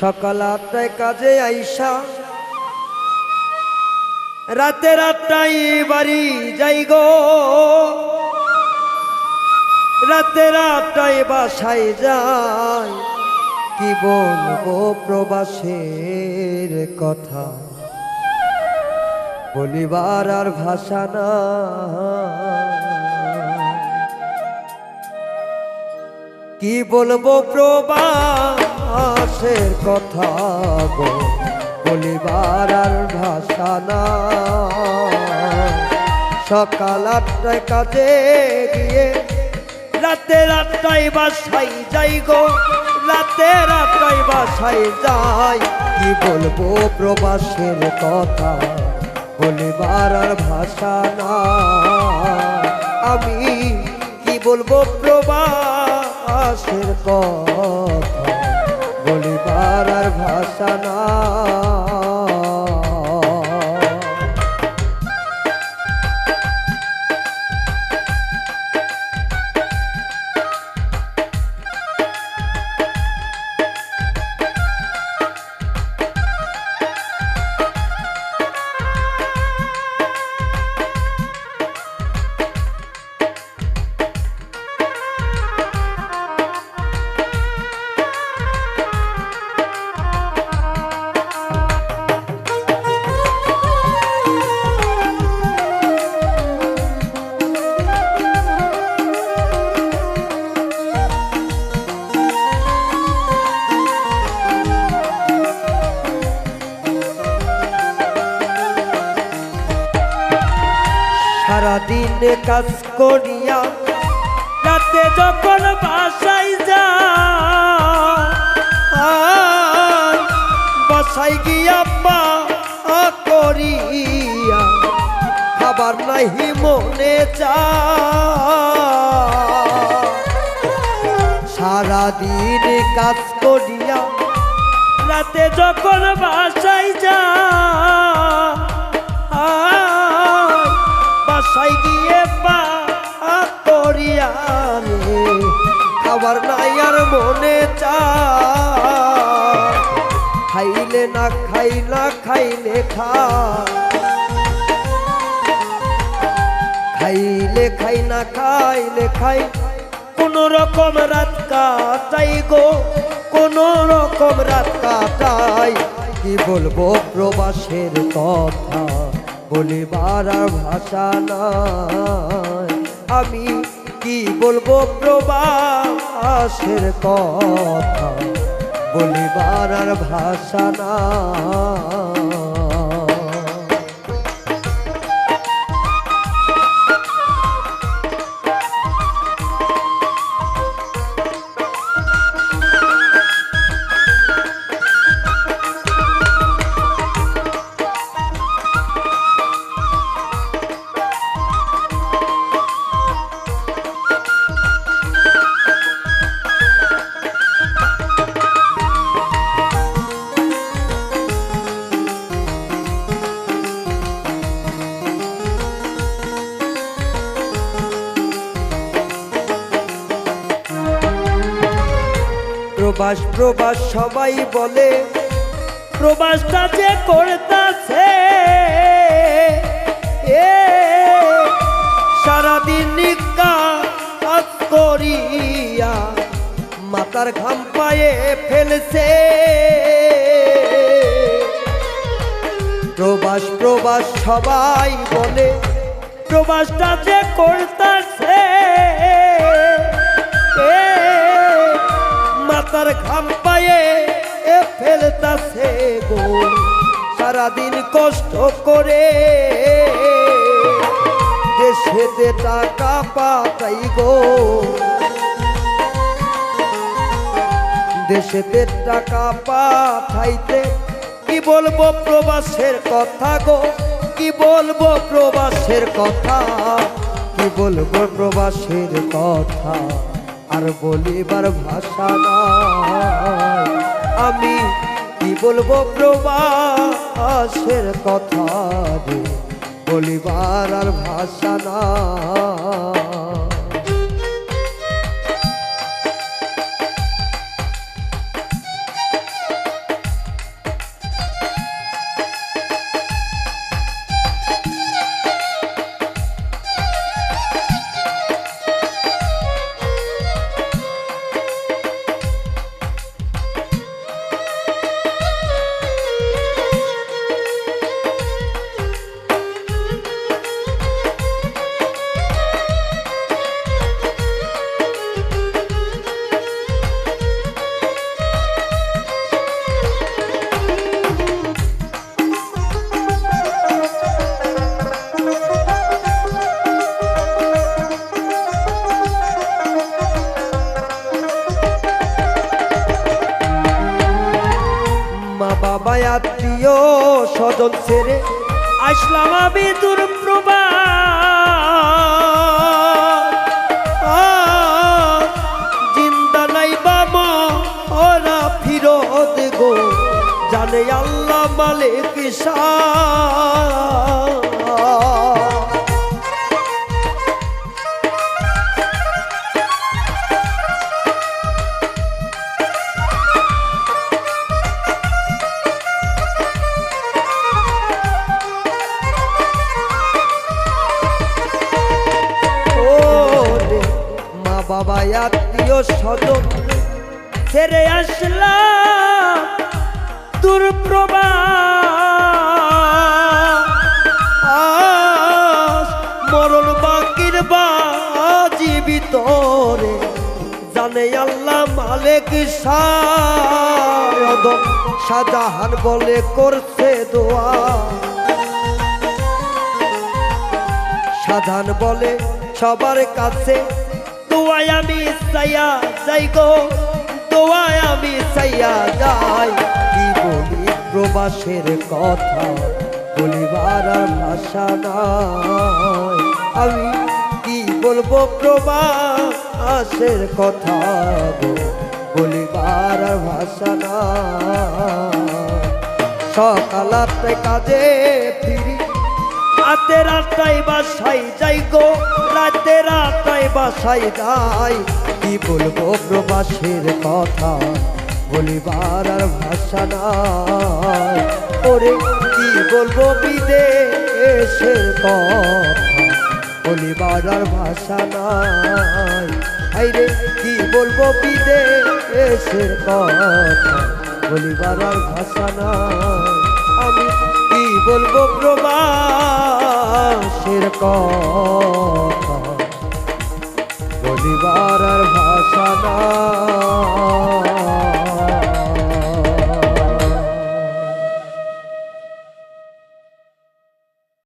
সকাল আটটায় কাজে আইসা। রাতে আটটায় বাড়ি যাই গো। রাতে আটটায় বাসায় যাই। কি বলব প্রবাসের কথা? বলিবার আর ভাষা না কি বলব প্রবাসের কথা গো, বলিবার আর ভাষা না সকাল আটটায় কাজে গিয়ে, রাতে আটটায় বাসাই যাই গো, রাতে আটটায় বাসাই যাই। কি বলব প্রবাসের কথা, বলিবার আর ভাষা না আমি কি বলব প্রবাসের কথা? বলিবার ভাষা না সারাদিন কাজ করিয়া রাতে যখন বাসায় যা বাসায় গিয়া পা করিয়া খাবার নাহি মনে চা সারাদিন কাজ করিয়া রাতে যখন বাসায় যা বাসায় গিয়ে পা করিয়া খাবার নাই আর মনে চা খাইলে না খাই খাইলে খা। খাইলে খাই না খাইলে খাই। কোন রকম রাত কাটাই গো, কোন রকম রাত কাটাই। কি বলব প্রবাসের কথা? বলিবার ভাষা নাই। আমি কি বলব প্রবাসের কথা? বলিবার ভাষা না প্রবাস প্রবাস সবাই বলে। প্রবাসটা যে করতাছে এ সারাদিন কাজ করিয়া মাতার ঘাম পায়ে ফেলছে। প্রবাস প্রবাস সবাই বলে। প্রবাসটা যে করতাছে মাতার ঘাম পায়ে এ ফেলতাছে গো। সারাদিন কষ্ট করে দেশেতে টাকা পাতাই গো। দেশেতে টাকা পাঠাইতে কি বলব প্রবাসের কথা গো? কি বলব প্রবাসের কথা? কি বলব প্রবাসের কথা? আর বলিবার ভাষা আমি কি বলব প্রবাসের কথা বলিবার আর ভাষা না স্বজন ছেড়ে আসলাম আমি দুর্প্রভা জিন্দা নাই বাবা ওরা ফিরত গো। জানে আল্লাহ মালিক শাহ বাবা আত্মীয় স্বজন। ছেড়ে আসলাম দুর্প্রভা মরণ বাকির বা জীবিত রে জানে আল্লাহ মালিক শাহজাহান বলে করছে দোয়া। সাধান বলে, সবার কাছে দোয়াই আমি চাইয়া যাই গো, দোয়ায় আমি চাইয়া যাই। কি বলি প্রবাসের কথা, বলিবার ভাষা নাই। আমি কি বলব প্রবাসের কথা গো, বলিবার ভাষা নাই। সকাল আটটায় কাজে ফিরি রাতে রাতাই বাসাই যাই গো, রাতে রাতায় বাসায় যাই। কি বলব প্রবাসের কথা, বলিবার আর ভাষা নাই। ওরে কি বলব বিদেশের কথা, বলিবার আর ভাষা নাই। আইরে, কি বলব বিদেশের কথা, বলিবার আর ভাষা নাই। আমি কি বলব প্রবাসের কথা